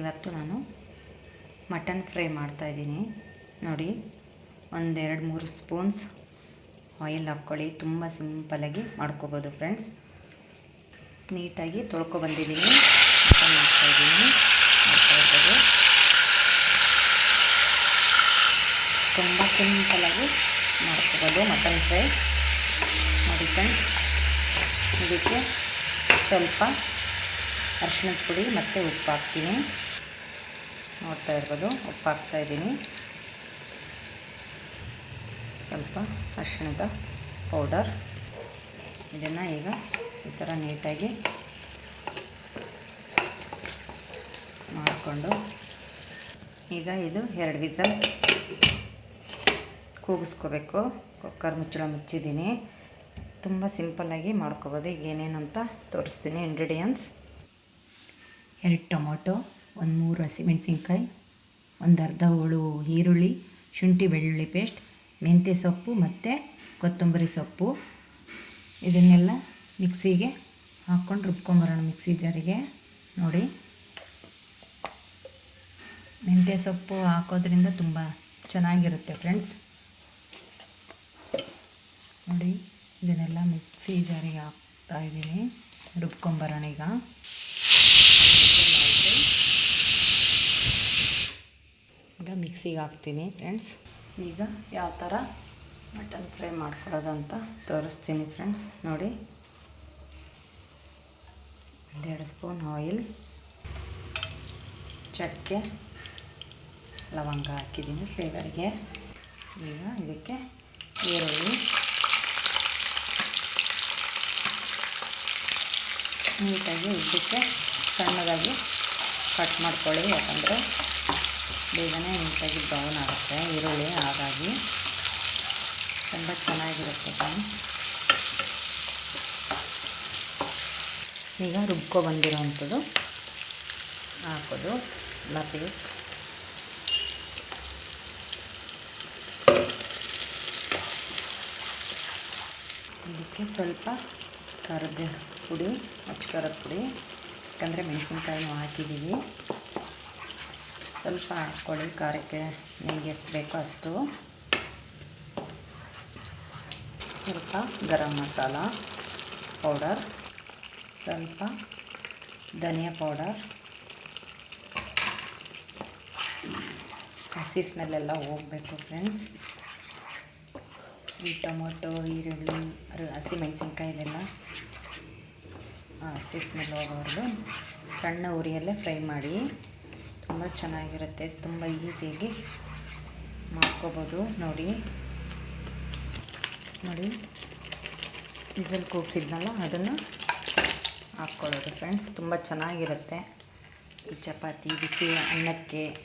ಇವತ್ತು ನಾನು mutton fry ಮಾಡ್ತಾಯಿದ್ದೀನಿ ನೋಡಿ, ಒಂದೆರಡು ಮೂರು ಸ್ಪೂನ್ಸ್ ಆಯಿಲ್ ಹಾಕ್ಕೊಳ್ಳಿ. ತುಂಬ ಸಿಂಪಲಾಗಿ ಮಾಡ್ಕೋಬೋದು ಫ್ರೆಂಡ್ಸ್ ನೀಟಾಗಿ ತೊಳ್ಕೊಬಂದಿದ್ದೀನಿ ಮಟನ್ ಹಾಕ್ತಾಯಿದ್ದೀನಿ ಮಾಡ್ತಾ ಇರ್ಬೋದು. ತುಂಬ ಸಿಂಪಲಾಗಿ ಮಾಡ್ಕೋಬೋದು ಮಟನ್ ಫ್ರೈ. ನೋಡಿ ಫ್ರೆಂಡ್ಸ್ ಇದಕ್ಕೆ ಸ್ವಲ್ಪ ಅರಿಶಿಣದ ಪುಡಿ ಮತ್ತು ಉಪ್ಪು ಹಾಕ್ತೀನಿ. ನೋಡ್ತಾ ಇರ್ಬೋದು ಉಪ್ಪು ಹಾಕ್ತಾ ಇದ್ದೀನಿ. ಸ್ವಲ್ಪ ಅರಿಶಿಣದ ಪೌಡರ್. ಇದನ್ನು ಈಗ ಈ ಥರ ನೀಟಾಗಿ ಮಾಡಿಕೊಂಡು, ಈಗ ಇದು ಎರಡು ವಿಸಲ್ ಕೂಗಿಸ್ಕೋಬೇಕು. ಕುಕ್ಕರ್ ಮುಚ್ಚಳ ಮುಚ್ಚಿದ್ದೀನಿ. ತುಂಬ ಸಿಂಪಲ್ಲಾಗಿ ಮಾಡ್ಕೋಬೋದು. ಈಗ ಏನೇನಂತ ತೋರಿಸ್ತೀನಿ. ಇಂಗ್ರೀಡಿಯೆಂಟ್ಸ್ ಎರಡು ಟೊಮೊಟೊ. ಒಂದು ಮೂರು ಹಸಿಮೆಣಸಿನ್ಕಾಯಿ ಒಂದು ಅರ್ಧ ಹೋಳು ಈರುಳ್ಳಿ, ಶುಂಠಿ ಬೆಳ್ಳುಳ್ಳಿ ಪೇಸ್ಟ್, ಮೆಂತ್ಯ ಸೊಪ್ಪು ಮತ್ತು ಕೊತ್ತಂಬರಿ ಸೊಪ್ಪು. ಇದನ್ನೆಲ್ಲ ಮಿಕ್ಸಿಗೆ ಹಾಕ್ಕೊಂಡು ರುಬ್ಕೊಂಬರೋಣ ಮಿಕ್ಸಿ ಜಾರಿಗೆ. ನೋಡಿ. ಮೆಂತ್ಯ ಸೊಪ್ಪು ಹಾಕೋದ್ರಿಂದ ತುಂಬ ಚೆನ್ನಾಗಿರುತ್ತೆ ಫ್ರೆಂಡ್ಸ್. ನೋಡಿ, ಇದನ್ನೆಲ್ಲ ಮಿಕ್ಸಿ ಜಾರಿಗೆ ಹಾಕ್ತಾ ಇದ್ದೀನಿ. ರುಬ್ಕೊಂಬರೋಣ ಈಗ ಈಗ ಮಿಕ್ಸಿಗೆ ಹಾಕ್ತೀನಿ ಫ್ರೆಂಡ್ಸ್. ಈಗ ಯಾವ ಥರ ಮಟನ್ ಫ್ರೈ ಮಾಡ್ಕೊಳ್ಳೋದು ಅಂತ ತೋರಿಸ್ತೀನಿ ಫ್ರೆಂಡ್ಸ್, ನೋಡಿ. ಒಂದೆರಡು ಸ್ಪೂನ್ ಆಯಿಲ್ ಚಕ್ಕೆ, ಲವಂಗ ಹಾಕಿದ್ದೀನಿ ಫ್ಲೇವರ್ಗೆ ಈಗ ಇದಕ್ಕೆ ಈರುಳ್ಳಿ. ನೀಟಾಗಿ ಉದ್ದಕ್ಕೆ ಸಣ್ಣದಾಗಿ ಕಟ್ ಮಾಡ್ಕೊಳ್ಳಿ, ಯಾಕಂದರೆ ಬೇಗನೆ ನೀಟಾಗಿ ಬ್ರೌನ್ ಆಗುತ್ತೆ. ಈರುಳ್ಳಿ, ಹಾಗಾಗಿ ತುಂಬ ಚೆನ್ನಾಗಿರುತ್ತೆ ಫ್ರೆಂಡ್ಸ್ ಈಗ ರುಬ್ಕೊ ಬಂದಿರೋವಂಥದ್ದು ಹಾಕೋದು, ಎಲ್ಲ ಪೇಸ್ಟ್ ಇದಕ್ಕೆ ಸ್ವಲ್ಪ ಖಾರದ ಪುಡಿ ಖಾರದ ಪುಡಿ, ಯಾಕಂದರೆ ಮೆಣಸಿನ್ಕಾಯಿನೂ ಹಾಕಿದ್ದೀವಿ ಸ್ವಲ್ಪ ಹಾಕ್ಕೊಳ್ಳಿ ಖಾರಕ್ಕೆ ನಿಮಗೆ ಎಷ್ಟು ಬೇಕೋ ಅಷ್ಟು. ಸ್ವಲ್ಪ ಗರಂ ಮಸಾಲ ಪೌಡರ್, ಸ್ವಲ್ಪ ಧನಿಯಾ ಪೌಡರ್. ಹಸಿ ಸ್ಮೆಲ್ಲೆಲ್ಲ ಹೋಗಬೇಕು ಫ್ರೆಂಡ್ಸ್. ಈ ಟೊಮೊಟೊ, ಈರುಳ್ಳಿ ಹಸಿಮೆಣ್ಸಿನ್ಕಾಯಿ ಇದೆಲ್ಲ ಹಸಿ ಸ್ಮೆಲ್ ಹೋಗೋರ್ದು ಸಣ್ಣ ಉರಿಯಲ್ಲೇ ಫ್ರೈ ಮಾಡಿ. ತುಂಬ ಚೆನ್ನಾಗಿರುತ್ತೆ, ತುಂಬ ಈಸಿಯಾಗಿ ಮಾಡ್ಕೋಬೋದು. ನೋಡಿ. ನೋಡಿ. ವಿಸಲ್ ಕೂಗಿಸಿದ್ನಲ್ಲ, ಅದನ್ನು ಹಾಕ್ಕೊಳ್ಳೋದು ಫ್ರೆಂಡ್ಸ್. ತುಂಬ ಚೆನ್ನಾಗಿರುತ್ತೆ. ಈ ಚಪಾತಿ, ಬಿಸಿ ಅನ್ನಕ್ಕೆ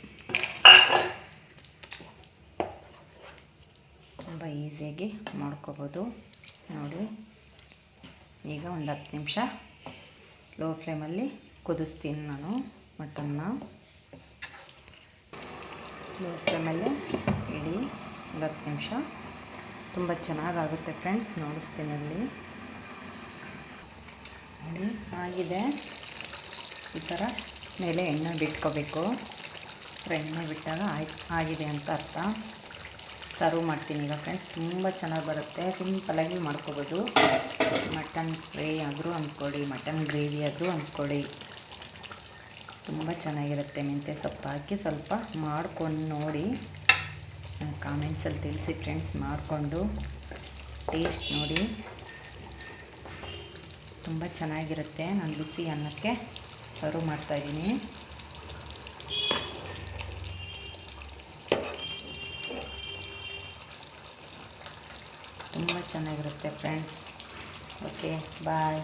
ತುಂಬ ಈಸಿಯಾಗಿ ಮಾಡ್ಕೋಬೋದು. ನೋಡಿ. ಈಗ ಒಂದು ಹತ್ತು ನಿಮಿಷ ಲೋ ಫ್ಲೇಮಲ್ಲಿ ಕುದಿಸ್ತೀನಿ ನಾನು ಮಟನ್ನ. ಲೋ ಫ್ಲೇಮಲ್ಲಿ ಇಡಿ ಒಂದು ನಿಮಿಷ. ತುಂಬ ಚೆನ್ನಾಗಾಗುತ್ತೆ ಫ್ರೆಂಡ್ಸ್, ನೋಡಿಸ್ತೀನಿ ಅಲ್ಲಿ. ನೋಡಿ, ಆಗಿದೆ. ಈ ಥರ ಮೇಲೆ ಎಣ್ಣೆ ಬಿಟ್ಕೋಬೇಕು. ಎಣ್ಣೆ ಬಿಟ್ಟಾಗ ಆಗಿದೆ ಅಂತ ಅರ್ಥ. ಸರ್ವ್ ಮಾಡ್ತೀನಿ ಈಗ ಫ್ರೆಂಡ್ಸ್, ತುಂಬ ಚೆನ್ನಾಗಿ ಬರುತ್ತೆ. ಸಿಂಪಲಾಗಿ ಮಾಡ್ಕೋಬೋದು. ಮಟನ್ ಫ್ರೈ ಆದರೂ ಅಂದ್ಕೊಳ್ಳಿ, ಮಟನ್ ಗ್ರೇವಿ ಆದರೂ ಅಂದ್ಕೊಳ್ಳಿ. ತುಂಬ ಚೆನ್ನಾಗಿರುತ್ತೆ ಮೆಂತ್ಯ ಸೊಪ್ಪು ಹಾಕಿ ಸ್ವಲ್ಪ ಮಾಡ್ಕೊಂಡು ನೋಡಿ. ಕಾಮೆಂಟ್ಸಲ್ಲಿ ತಿಳಿಸಿ ಫ್ರೆಂಡ್ಸ್ ಮಾಡಿಕೊಂಡು ಟೇಸ್ಟ್ ನೋಡಿ. ತುಂಬ ಚೆನ್ನಾಗಿರುತ್ತೆ ನಾನು ಬಿಸಿ ಅನ್ನಕ್ಕೆ ಸರ್ವ್ ಮಾಡ್ತಾಯಿದ್ದೀನಿ ತುಂಬ ಚೆನ್ನಾಗಿರುತ್ತೆ ಫ್ರೆಂಡ್ಸ್ ಓಕೆ ಬಾಯ್